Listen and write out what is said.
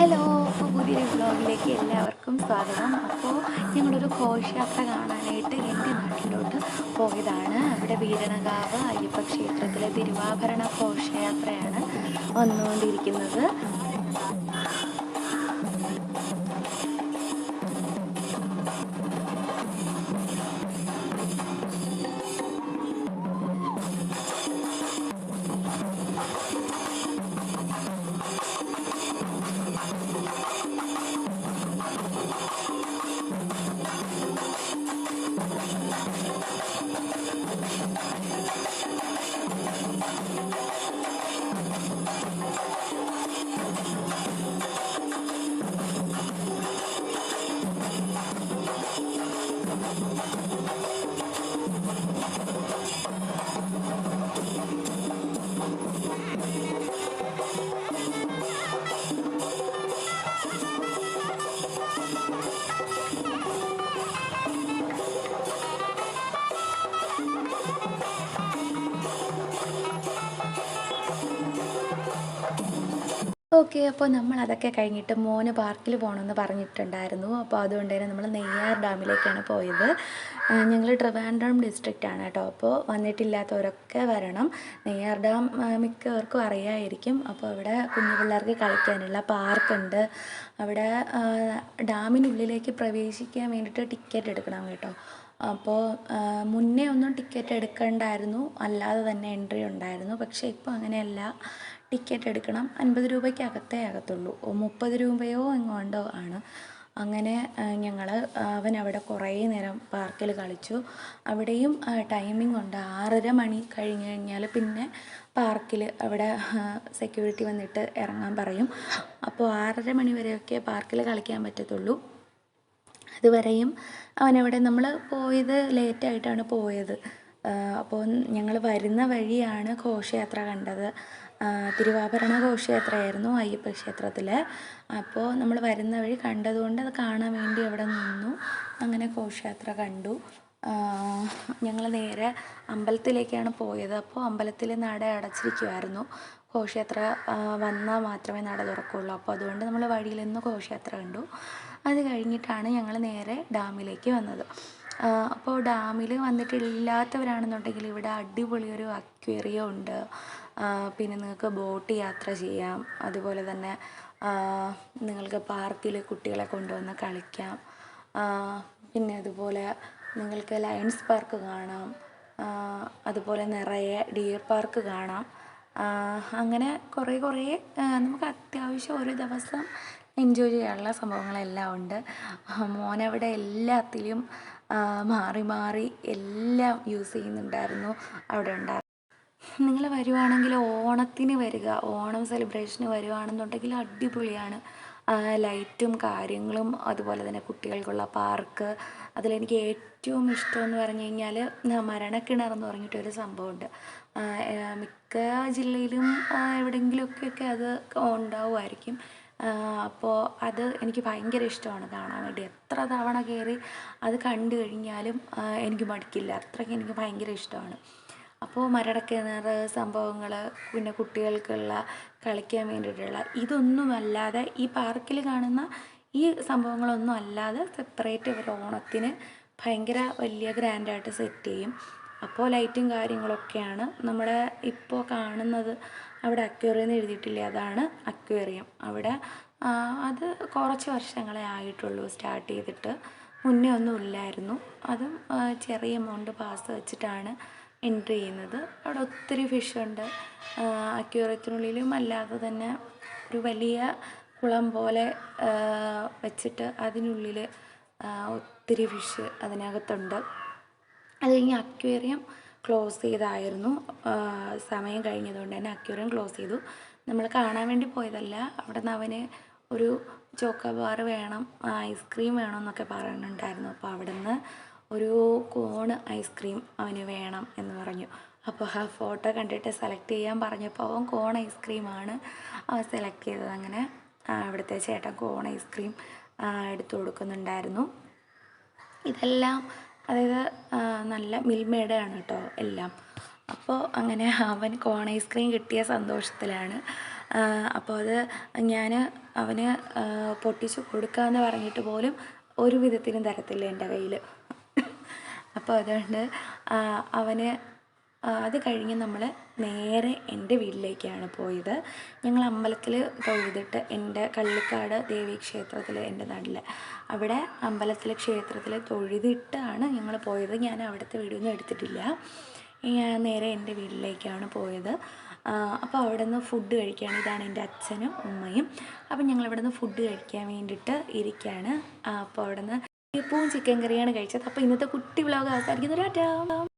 Hello അപ്പോൾ പുതിയൊരു വ്ളോഗിലേക്ക് എല്ലാവർക്കും സ്വാഗതം. അപ്പോൾ ഞങ്ങളൊരു ഘോഷയാത്ര കാണാനായിട്ട് എന്റെ നാട്ടിലോട്ട് പോയതാണ്. അവിടെ വീരണകാവ് അയ്യപ്പ ക്ഷേത്രത്തിലെ തിരുവാഭരണ ഘോഷയാത്രയാണ് വന്നുകൊണ്ടിരിക്കുന്നത്. ഓക്കെ അപ്പോൾ നമ്മൾ അതൊക്കെ കഴിഞ്ഞിട്ട് മോന് പാർക്കിൽ പോകണമെന്ന് പറഞ്ഞിട്ടുണ്ടായിരുന്നു. അപ്പോൾ അതുകൊണ്ട് തന്നെ നമ്മൾ നെയ്യാർ ഡാമിലേക്കാണ് പോയത്. ഞങ്ങൾ ട്രിവാൻഡ്രം ഡിസ്ട്രിക്റ്റാണ് കേട്ടോ. അപ്പോൾ വന്നിട്ടില്ലാത്തവരൊക്കെ വരണം. നെയ്യാർ ഡാം മിക്കവർക്കും അറിയായിരിക്കും. അപ്പോൾ അവിടെ കുഞ്ഞു പിള്ളേർക്ക് കളിക്കാനുള്ള പാർക്കുണ്ട്. അവിടെ ഡാമിനുള്ളിലേക്ക് പ്രവേശിക്കാൻ വേണ്ടിയിട്ട് ടിക്കറ്റ് എടുക്കണം കേട്ടോ. അപ്പോൾ മുന്നേ ഒന്നും ടിക്കറ്റ് എടുക്കണ്ടായിരുന്നു. അല്ലാതെ തന്നെ എൻട്രി ഉണ്ടായിരുന്നു. പക്ഷേ ഇപ്പോൾ അങ്ങനെയല്ല. ടിക്കറ്റ് എടുക്കണം. അൻപത് രൂപയ്ക്കകത്തേ അകത്തുള്ളൂ മുപ്പത് രൂപയോ എങ്ങാണ്ടോ ആണ്. അങ്ങനെ ഞങ്ങൾ അവൻ അവിടെ കുറേ നേരം പാർക്കിൽ കളിച്ചു. അവിടെയും ടൈമിംഗ് ഉണ്ട്. ആറര മണി കഴിഞ്ഞ് കഴിഞ്ഞാൽ പിന്നെ പാർക്കിൽ അവിടെ സെക്യൂരിറ്റി വന്നിട്ട് ഇറങ്ങാൻ പറയും. അപ്പോൾ ആറര മണി വരെയൊക്കെ പാർക്കിൽ കളിക്കാൻ പറ്റത്തുള്ളൂ. അതുവരെയും അവനവിടെ നമ്മൾ പോയത് ലേറ്റായിട്ടാണ് പോയത്. അപ്പോൾ ഞങ്ങൾ വരുന്ന വഴിയാണ് ഘോഷയാത്ര കണ്ടത്. തിരുവാഭരണ ഘോഷയാത്രയായിരുന്നു അയ്യപ്പ ക്ഷേത്രത്തിൽ അപ്പോൾ നമ്മൾ വരുന്ന വഴി കണ്ടതുകൊണ്ട് അത് കാണാൻ വേണ്ടി അവിടെ നിന്നു. അങ്ങനെ ഘോഷയാത്ര കണ്ടു. ഞങ്ങൾ നേരെ അമ്പലത്തിലേക്കാണ് പോയത്. അപ്പോൾ അമ്പലത്തിൽ നട അടച്ചിരിക്കുമായിരുന്നു ഘോഷയാത്ര വന്നാൽ മാത്രമേ നട തുറക്കുള്ളൂ. അപ്പോൾ അതുകൊണ്ട് നമ്മൾ വഴിയിൽ നിന്ന് ഘോഷയാത്ര കണ്ടു. അത് കഴിഞ്ഞിട്ടാണ് ഞങ്ങൾ നേരെ ഡാമിലേക്ക് വന്നത്. അപ്പോൾ ഡാമിൽ വന്നിട്ടില്ലാത്തവരാണെന്നുണ്ടെങ്കിൽ ഇവിടെ അടിപൊളി ഒരു അക്വേറിയം ഉണ്ട്. പിന്നെ നിങ്ങൾക്ക് ബോട്ട് യാത്ര ചെയ്യാം. അതുപോലെ തന്നെ നിങ്ങൾക്ക് പാർക്കിൽ കുട്ടികളെ കൊണ്ടുവന്ന് കളിക്കാം. പിന്നെ അതുപോലെ നിങ്ങൾക്ക് ലയൺസ് പാർക്ക് കാണാം. അതുപോലെ നിറയെ ഡിയർ പാർക്ക് കാണാം. അങ്ങനെ കുറേ കുറേ നമുക്ക് അത്യാവശ്യം ഒരു ദിവസം എൻജോയ് ചെയ്യാനുള്ള സംഭവങ്ങളെല്ലാം ഉണ്ട്. മോനവിടെ എല്ലാത്തിലും മാറി മാറി എല്ലാം യൂസ് ചെയ്യുന്നുണ്ടായിരുന്നു. അവിടെ ഉണ്ടായിരുന്നു. നിങ്ങൾ വരുവാണെങ്കിൽ ഓണത്തിന് വരിക ഓണം സെലിബ്രേഷന് വരുവാണെന്നുണ്ടെങ്കിൽ അടിപൊളിയാണ്. ലൈറ്റും കാര്യങ്ങളും അതുപോലെ തന്നെ കുട്ടികൾക്കുള്ള പാർക്ക് അതിലെനിക്ക് ഏറ്റവും ഇഷ്ടം എന്ന് പറഞ്ഞു കഴിഞ്ഞാൽ മരണക്കിണർ എന്ന് പറഞ്ഞിട്ടൊരു സംഭവമുണ്ട്. മിക്ക ജില്ലയിലും എവിടെയെങ്കിലുമൊക്കെയൊക്കെ അത് ഉണ്ടാവുമായിരിക്കും. അപ്പോൾ അത് എനിക്ക് ഭയങ്കര ഇഷ്ടമാണ് കാണാൻ വേണ്ടി. എത്ര തവണ കയറി അത് കണ്ടു കഴിഞ്ഞാലും എനിക്ക് മടുക്കില്ല. അത്രയ്ക്ക് എനിക്ക് ഭയങ്കര ഇഷ്ടമാണ്. അപ്പോൾ മരടക്കിണർ സംഭവങ്ങൾ പിന്നെ കുട്ടികൾക്കുള്ള കളിക്കാൻ വേണ്ടിയിട്ടുള്ള ഇതൊന്നുമല്ലാതെ ഈ പാർക്കിൽ കാണുന്ന ഈ സംഭവങ്ങളൊന്നും അല്ലാതെ സെപ്പറേറ്റ് ഇവർ ഓണത്തിന് ഭയങ്കര വലിയ ഗ്രാൻഡായിട്ട് സെറ്റ് ചെയ്യും. അപ്പോൾ ലൈറ്റും കാര്യങ്ങളൊക്കെയാണ് നമ്മുടെ ഇപ്പോൾ കാണുന്നത്. അവിടെ അക്വേറിയം എന്ന് എഴുതിയിട്ടില്ലേ? അതാണ് അക്വേറിയം അവിടെ അത് കുറച്ച് വർഷങ്ങളെ ആയിട്ടുള്ളൂ സ്റ്റാർട്ട് ചെയ്തിട്ട്. മുന്നേ ഒന്നും ഇല്ലായിരുന്നു. അതും ചെറിയ എമൗണ്ട് പാസ് വെച്ചിട്ടാണ് എൻട്രി ചെയ്യുന്നത്. അവിടെ ഒത്തിരി ഫിഷുണ്ട് അക്വേറിയത്തിനുള്ളിലും അല്ലാതെ തന്നെ ഒരു വലിയ കുളം പോലെ വെച്ചിട്ട് അതിനുള്ളിൽ ഒത്തിരി ഫിഷ് അതിനകത്തുണ്ട്. അത് കഴിഞ്ഞ് അക്വേറിയം ക്ലോസ് ചെയ്തായിരുന്നു. സമയം കഴിഞ്ഞതുകൊണ്ട് തന്നെ അക്വേറിയം ക്ലോസ് ചെയ്തു. നമ്മൾ കാണാൻ വേണ്ടി പോയതല്ല. അവിടെ നിന്ന് അവന് ഒരു ചോക്കോബാർ വേണം ഐസ്ക്രീം വേണം എന്നൊക്കെ പറയുന്നുണ്ടായിരുന്നു അപ്പോൾ അവിടെ നിന്ന് ഒരു കോണ് ഐസ്ക്രീം അവന് വേണം എന്ന് പറഞ്ഞു. അപ്പോൾ ആ ഫോട്ടോ കണ്ടിട്ട് സെലക്ട് ചെയ്യാൻ പറഞ്ഞപ്പോൾ അവൻ കോൺ ഐസ്ക്രീമാണ് അവൻ സെലക്ട് ചെയ്തത്. അങ്ങനെ അവിടുത്തെ ചേട്ടൻ കോൺ ഐസ്ക്രീം എടുത്തു കൊടുക്കുന്നുണ്ടായിരുന്നു. ഇതെല്ലാം അതായത് നല്ല മിൽമയുടെ ആണ് കേട്ടോ എല്ലാം. അപ്പോൾ അങ്ങനെ അവൻ കോൺ ഐസ്ക്രീം കിട്ടിയ സന്തോഷത്തിലാണ്. അപ്പോൾ അത് ഞാൻ അവന് പൊട്ടിച്ച് കൊടുക്കാമെന്ന് പറഞ്ഞിട്ട് പോലും ഒരു വിധത്തിലും തരത്തില്ല എന്റെ കയ്യിൽ അപ്പോൾ അതുകൊണ്ട് അവന് അത് കഴിഞ്ഞ് നമ്മൾ നേരെ എന്റെ വീട്ടിലേക്കാണ് പോയത്. ഞങ്ങൾ അമ്പലത്തിൽ തൊഴുതിട്ട് എന്റെ കള്ളിക്കാട് ദേവി ക്ഷേത്രത്തിൽ എന്റെ നാട്ടിൽ അവിടെ അമ്പലത്തിലെ ക്ഷേത്രത്തിൽ തൊഴുതിട്ടാണ് ഞങ്ങൾ പോയത്. ഞാൻ അവിടുത്തെ വീഡിയോ എടുത്തിട്ടില്ല. ഞാൻ നേരെ എന്റെ വീട്ടിലേക്കാണ് പോയത്. അപ്പോൾ അവിടെ നിന്ന് ഫുഡ് കഴിക്കുകയാണ് ഇതാണ് എന്റെ അച്ഛനും ഉമ്മയും. അപ്പം ഞങ്ങൾ ഇവിടെ നിന്ന് ഫുഡ് കഴിക്കാൻ വേണ്ടിയിട്ട് ഇരിക്കുകയാണ് അപ്പോൾ അവിടെ നിന്ന് പൂവും ചിക്കൻ കറിയാണ് കഴിച്ചത്. അപ്പോൾ ഇന്നത്തെ കുട്ടി വ്ലോഗ് അവസാനിക്കുന്നു.